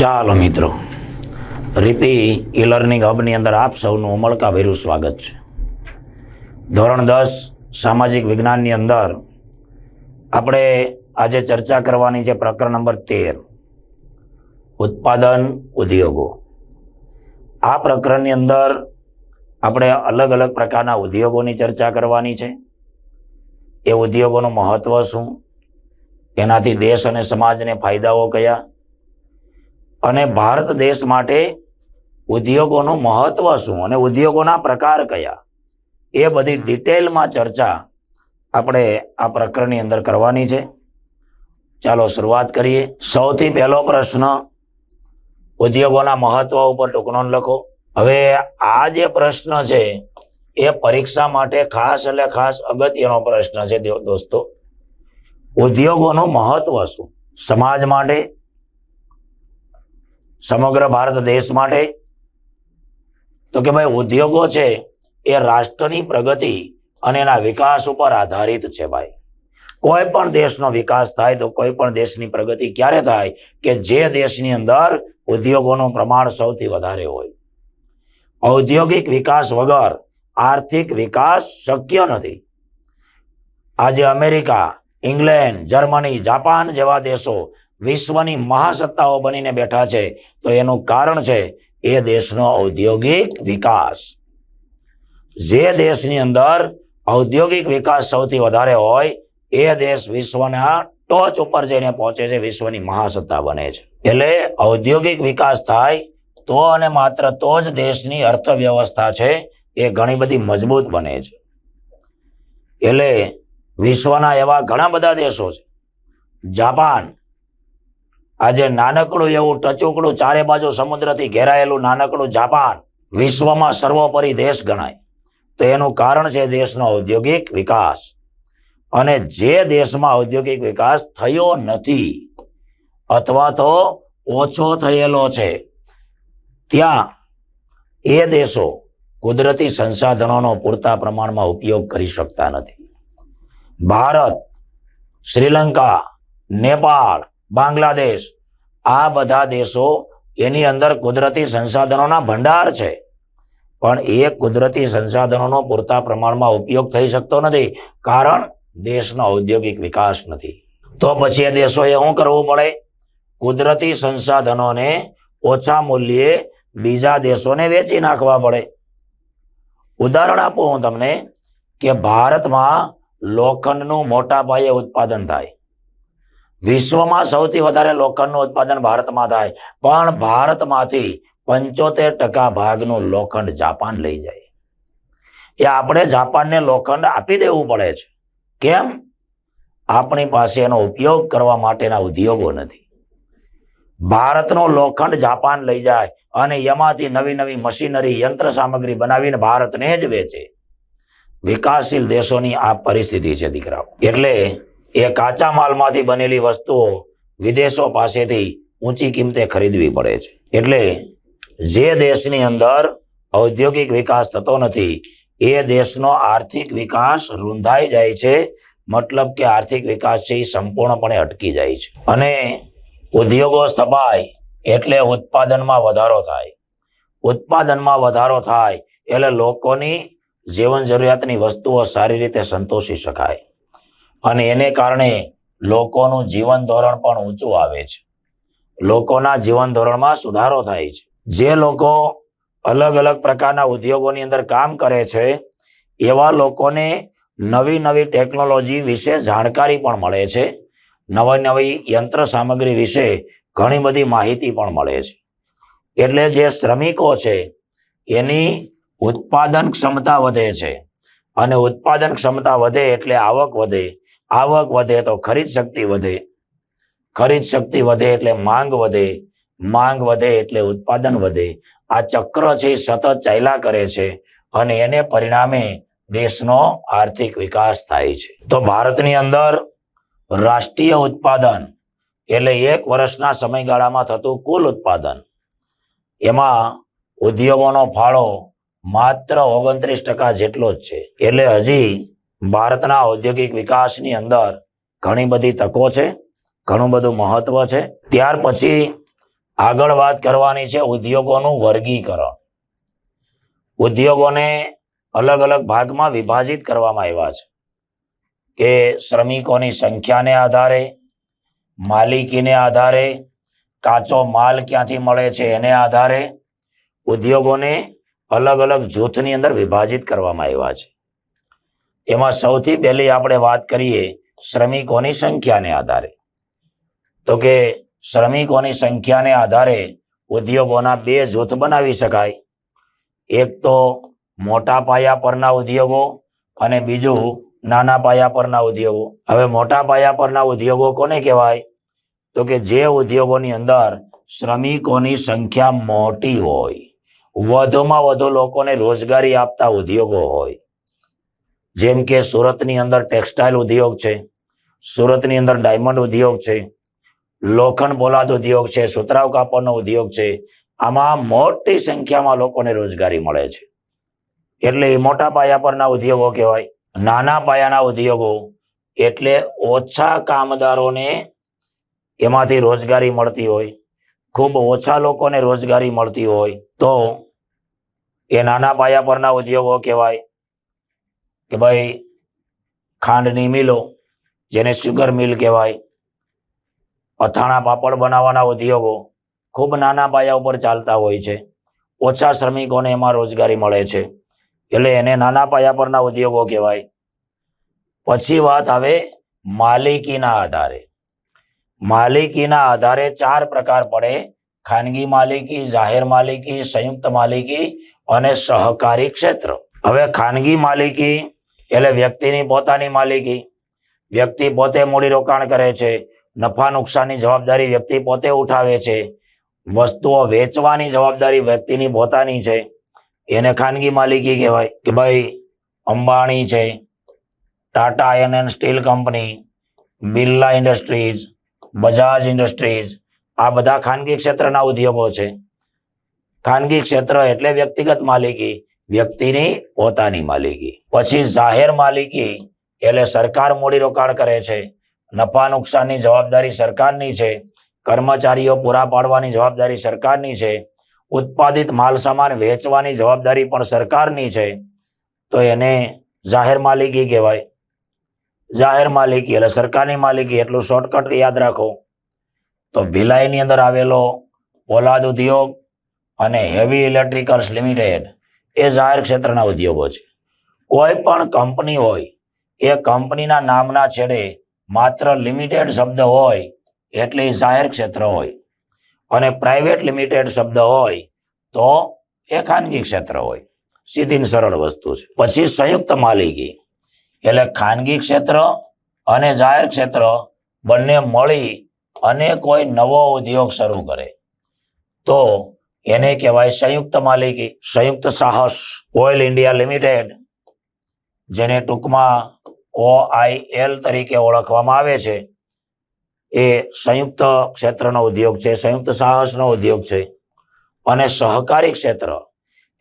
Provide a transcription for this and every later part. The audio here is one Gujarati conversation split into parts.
ચાલો મિત્રો. રીતિ ઈ લર્નિંગ હબની અંદર આપ સૌનું ઉમળકાભેરું સ્વાગત છે. ધોરણ દસ, સામાજિક વિજ્ઞાનની અંદર આપણે આજે ચર્ચા કરવાની છે પ્રકરણ નંબર તેર. ઉત્પાદન ઉદ્યોગો. આ પ્રકરણની અંદર આપણે અલગ અલગ પ્રકારના ઉદ્યોગોની ચર્ચા કરવાની છે. એ ઉદ્યોગોનું મહત્વ શું? એનાથી દેશ અને સમાજને ફાયદાઓ કયા? અને ભારત દેશ માટે ઉદ્યોગોનું મહત્વ શું? અને ઉદ્યોગોના પ્રકાર કયા? એ બધી ડિટેલમાં ચર્ચા આપણે આ પ્રકરણની અંદર કરવાની છે. ચાલો શરૂઆત કરીએ. સૌથી પહેલો પ્રશ્ન, ઉદ્યોગોના મહત્વ ઉપર ટૂંકનો લખો. હવે આ જે પ્રશ્ન છે, એ પરીક્ષા માટે ખાસ એટલે ખાસ અગત્યનો પ્રશ્ન છે દોસ્તો ઉદ્યોગોનું મહત્વ શું? સમાજ માટે સમગ્ર ભારત દેશ માટે? તો કે ભાઈ, ઉદ્યોગો છે, એ રાષ્ટ્રની પ્રગતિ અને એના વિકાસ ઉપર આધારિત છે ભાઈ. કોઈ પણ દેશનો વિકાસ થાય તો કોઈ પણ દેશની પ્રગતિ ક્યારે થાય કે જે દેશની અંદર ઉદ્યોગોનું પ્રમાણ સૌથી વધારે હોય? ઔદ્યોગિક વિકાસ વગર આર્થિક વિકાસ શક્ય નથી. આજે અમેરિકા, ઇંગ્લેન્ડ, જર્મની, જાપાન જેવા દેશો વિશ્વની મહાસત્તાઓ બનીને બેઠા છે. તો એનું કારણ છે એ દેશનો ઔદ્યોગિક વિકાસ. જે દેશની અંદર ઔદ્યોગિક વિકાસ સૌથી વધારે હોય, એ દેશ વિશ્વના ટોચ ઉપર જઈને પહોંચે છે, વિશ્વની મહાસત્તા બને છે. એટલે ઔદ્યોગિક વિકાસ થાય તો અને માત્ર તો જ દેશની અર્થવ્યવસ્થા છે એ ઘણી બધી મજબૂત બને છે. એટલે વિશ્વના એવા ઘણા બધા દેશો છે. જાપાન આજે નાનકડું એવું ટચુકડું ચારે બાજુ સમુદ્રથી ઘેરાયેલું નાનકડું જાપાન વિશ્વમાં સર્વોપરી દેશ ગણાય. તો એનું કારણ છે દેશનો ઔદ્યોગિક વિકાસ. અને જે દેશમાં ઔદ્યોગિક વિકાસ થયો નથી, અથવા તો ઓછો થયેલો છે, ત્યાં એ દેશો કુદરતી સંસાધનોનો પૂરતા પ્રમાણમાં ઉપયોગ કરી શકતા નથી. ભારત, શ્રીલંકા, નેપાળ બાંગ્લાદેશ. આ બધા દેશો એની અંદર કુદરતી સંસાધનોના ભંડાર છે. પણ એ કુદરતી સંસાધનોનો પૂરતા પ્રમાણમાં ઉપયોગ થઈ શકતો નથી, કારણ દેશનો ઔદ્યોગિક વિકાસ નથી. તો પછી એ દેશોએ શું કરવું પડે? કુદરતી સંસાધનોને ઓછા મૂલ્યે બીજા દેશોને વેચી નાખવા પડે. ઉદાહરણ આપું હું તમને કે ભારતમાં લોખંડનું મોટા પાયે ઉત્પાદન થાય. વિશ્વમાં સૌથી વધારે લોખંડનું ઉત્પાદન ભારતમાં થાય. પણ ભારતમાંથી પંચોતેર ટકા ભાગનું લોખંડ જાપાન લઈ જાય. એ આપણે જાપાનને લોખંડ આપી દેવું પડે છે. કેમ? આપણી પાસે એનો ઉપયોગ કરવા માટેના ઉદ્યોગો નથી. ભારતનો લોખંડ જાપાન લઈ જાય અને એમાંથી નવી નવી મશીનરી, યંત્ર સામગ્રી બનાવીને ભારતને જ વેચે. વિકાસશીલ દેશોની આ પરિસ્થિતિ છે, દીકરાઓ. એટલે એ કાચા માલમાંથી બનેલી વસ્તુઓ વિદેશો પાસેથી ઊંચી કિંમતે ખરીદવી પડે છે. એટલે જે દેશની અંદર ઔદ્યોગિક વિકાસ થતો નથી, એ દેશનો આર્થિક વિકાસ રૂંધાઈ જાય છે. મતલબ કે આર્થિક વિકાસ છે એ સંપૂર્ણપણે અટકી જાય છે. અને ઉદ્યોગો સ્થપાય એટલે ઉત્પાદનમાં વધારો થાય. ઉત્પાદનમાં વધારો થાય એટલે લોકોની જીવન જરૂરિયાતની વસ્તુઓ સારી રીતે સંતોષી શકાય. અને એને કારણે લોકોનું જીવન ધોરણ પણ ઊંચું આવે છે. લોકોના જીવન ધોરણમાં સુધારો થાય છે. જે લોકો અલગ અલગ પ્રકારના ઉદ્યોગોની અંદર કામ કરે છે, એવા લોકોને નવી નવી ટેકનોલોજી વિશે જાણકારી પણ મળે છે. નવી નવી યંત્ર સામગ્રી વિશે ઘણી બધી માહિતી પણ મળે છે. એટલે જે શ્રમિકો છે, એની ઉત્પાદન ક્ષમતા વધે છે. અને ઉત્પાદન ક્ષમતા વધે એટલે આવક વધે. આવક વધે તો ખરીદ શક્તિ વધે. ખરીદ શક્તિ વધે એટલે માંગ વધે. માંગ વધે એટલે ઉત્પાદન વધે. આ ચક્ર છે સતત ચાલ્યા કરે છે અને એને પરિણામે દેશનો આર્થિક વિકાસ થાય છે. તો ભારતની અંદર રાષ્ટ્રીય ઉત્પાદન એટલે એક વર્ષના સમયગાળામાં થતું કુલ ઉત્પાદન. એમાં ઉદ્યોગોનો ફાળો માત્ર ઓગણત્રીસ ટકા જેટલો જ છે. એટલે હજી ભારતના ઔદ્યોગિક વિકાસની અંદર ઘણી બધી તકો છે, ઘણું બધું મહત્વ છે. ત્યાર પછી આગળ વાત કરવાની છે ઉદ્યોગોનું વર્ગીકરણ. ઉદ્યોગોને અલગ અલગ ભાગમાં વિભાજિત કરવામાં આવ્યા છે. કે શ્રમિકોની સંખ્યાને આધારે, માલિકીને આધારે, કાચો માલ ક્યાંથી મળે છે એને આધારે ઉદ્યોગોને અલગ અલગ જૂથની અંદર વિભાજિત કરવામાં આવ્યા છે. એમાં સૌથી પહેલી આપણે વાત કરીએ શ્રમિકોની સંખ્યાને આધારે. તો કે શ્રમિકોની સંખ્યાને આધારે ઉદ્યોગોના બે જૂથ બનાવી શકાય. એક તો મોટા પાયા પરના ઉદ્યોગો અને બીજું નાના પાયા પરના ઉદ્યોગો. હવે મોટા પાયા પરના ઉદ્યોગો કોને કહેવાય? તો કે જે ઉદ્યોગોની અંદર શ્રમિકોની સંખ્યા મોટી હોય, વધુમાં વધુ લોકોને રોજગારી આપતા ઉદ્યોગો હોય જેમ કે સુરતની અંદર ટેક્સટાઇલ ઉદ્યોગ છે, સુરતની અંદર ડાયમંડ ઉદ્યોગ છે, લોખંડ પોલાદ ઉદ્યોગ છે સુતરાવ કાપડનો ઉદ્યોગ છે, આમાં મોટી સંખ્યામાં લોકોને રોજગારી મળે છે. એટલે એ મોટા પાયા પરના ઉદ્યોગો કહેવાય, નાના પાયાના ઉદ્યોગો, એટલે ઓછા કામદારોને એમાંથી રોજગારી મળતી હોય, ખૂબ ઓછા લોકોને રોજગારી મળતી હોય, તો એ નાના પાયા પરના ઉદ્યોગો કહેવાય કે ભાઈ ખાંડની મિલો જેને સુગર મિલ કહેવાય, અથાણા પાપડ બનાવવાના ઉદ્યોગો ખૂબ નાના પાયા ઉપર ચાલતા હોય છે. ઓછા શ્રમિકોને એમાં રોજગારી મળે છે. એટલે એને નાના પાયા પરના ઉદ્યોગો કહેવાય. પછી વાત આવે માલિકીના આધારે. માલિકીના આધારે ચાર પ્રકાર પડે. ખાનગી માલિકી, જાહેર માલિકી, સંયુક્ત માલિકી અને સહકારી ક્ષેત્ર. હવે ખાનગી માલિકી એટલે વ્યક્તિની પોતાની માલિકી, વ્યક્તિ પોતે મૂડીરોકાણ કરે છે, નફા નુકસાનની જવાબદારી વ્યક્તિ પોતે ઉઠાવે છે, વસ્તુઓ વેચવાની જવાબદારી વ્યક્તિની પોતાની છે. એને ખાનગી માલિકી કહેવાય કે ભાઈ અંબાણી છે, Tata iron and steel company, Birla industries, Bajaj industries, આ બધા ખાનગી ક્ષેત્રના ઉદ્યોગો છે. ખાનગી ક્ષેત્ર એટલે વ્યક્તિગત માલિકી વ્યક્તિની પોતાની માલિકી. પછી જાહેર માલિકી, એટલે સરકાર મૂડીરોકાણ કરે છે, નફા નુકસાનની જવાબદારી સરકારની છે, કર્મચારીઓ પૂરા પાડવાની જવાબદારી સરકારની છે, ઉત્પાદિત માલ સામાન વેચવાની જવાબદારી પણ સરકારની છે, તો એને જાહેર માલિકી કહેવાય. જાહેર માલિકી એટલે સરકારની માલિકી, એટલું શોર્ટકટ યાદ રાખો. તો ભિલાઈની અંદર આવેલો પોલાદ ઉદ્યોગ અને હેવી ઇલેક્ટ્રિકલ્સ લિમિટેડ એ જાહેર ક્ષેત્રના ઉદ્યોગો છે. કોઈ પણ કંપની હોય, એ કંપનીના નામના છેડે માત્ર લિમિટેડ શબ્દ હોય એટલે જાહેર ક્ષેત્ર હોય. અને પ્રાઇવેટ લિમિટેડ શબ્દ હોય તો એ ખાનગી ક્ષેત્ર હોય. સીધી સરળ વસ્તુ છે. પછી સંયુક્ત માલિકી. એટલે ખાનગી ક્ષેત્ર અને જાહેર ક્ષેત્ર બંને મળી અને કોઈ નવો ઉદ્યોગ શરૂ કરે. તો એને કહેવાય સંયુક્ત માલિકી, સંયુક્ત સાહસ, ઓઇલ ઇન્ડિયા લિમિટેડ, જેને ટૂંકમાં ઓઆઈએલ તરીકે ઓળખવામાં આવે છે. એ સંયુક્ત ક્ષેત્રનો ઉદ્યોગ છે, સંયુક્ત સાહસનો ઉદ્યોગ છે. અને સહકારી ક્ષેત્ર,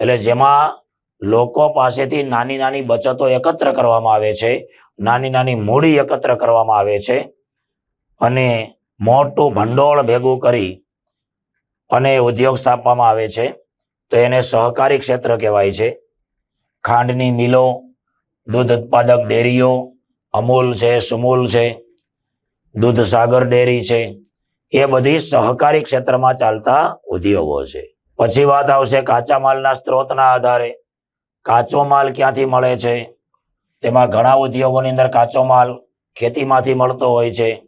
એટલે જેમાં લોકો પાસેથી નાની નાની બચતો એકત્ર કરવામાં આવે છે, નાની નાની મૂડી એકત્ર કરવામાં આવે છે. અને મોટું ભંડોળ ભેગું કરી અને ઉદ્યોગ સ્થાપવામાં આવે છે, તો એને સહકારી ક્ષેત્ર કહેવાય છે. ખાંડની મિલો, દૂધ ઉત્પાદક ડેરીઓ, અમૂલ છે, સુમૂલ છે, દૂધ સાગર ડેરી છે, એ બધી સહકારી ક્ષેત્રમાં ચાલતા ઉદ્યોગો છે. પછી વાત આવશે કાચા માલના સ્ત્રોતના આધારે. કાચો માલ ક્યાંથી મળે છે? તેમાં ઘણા ઉદ્યોગોની અંદર કાચો માલ ખેતીમાંથી મળતો હોય છે.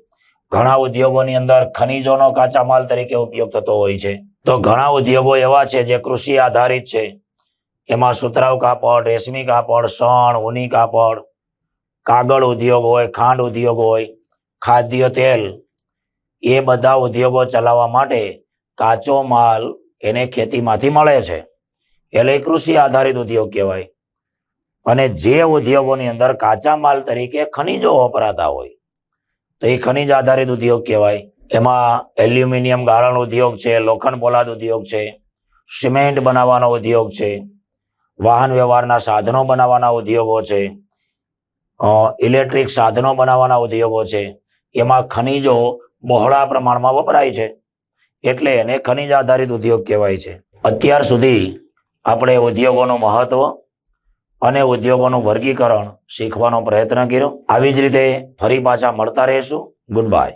ઘણા ઉદ્યોગોની અંદર ખનીજોનો કાચા માલ તરીકે ઉપયોગ થતો હોય છે. તો ઘણા ઉદ્યોગો એવા છે જે કૃષિ આધારિત છે. એમાં સુતરાઉ કાપડ, રેશમી કાપડ, સણ ઉની કાપડ, કાગળ ઉદ્યોગ હોય, ખાંડ ઉદ્યોગ હોય, ખાદ્ય તેલ, એ બધા ઉદ્યોગો ચલાવવા માટે કાચો માલ એને ખેતીમાંથી મળે છે. એટલે કૃષિ આધારિત ઉદ્યોગ કહેવાય. અને જે ઉદ્યોગોની અંદર કાચા માલ તરીકે ખનીજો વપરાતા હોય તો એ ખનિજ આધારિત ઉદ્યોગ કહેવાય. એમાં એલ્યુમિનિયમ ગાળણ ઉદ્યોગ છે, લોખંડ પોલાદ ઉદ્યોગ છે, સિમેન્ટ બનાવવાનો ઉદ્યોગ છે, વાહન વ્યવહારના સાધનો બનાવવાના ઉદ્યોગો છે ઇલેક્ટ્રિક સાધનો બનાવવાના ઉદ્યોગો છે. એમાં ખનિજો બહોળા પ્રમાણમાં વપરાય છે. એટલે એને ખનિજ આધારિત ઉદ્યોગ કહેવાય છે. અત્યાર સુધી આપણે ઉદ્યોગોનું મહત્વ અને ઉદ્યોગોનું વર્ગીકરણ શીખવાનો પ્રયત્ન કર્યો. આવી જ રીતે ફરી પાછા મળતા રહેશું. Good bye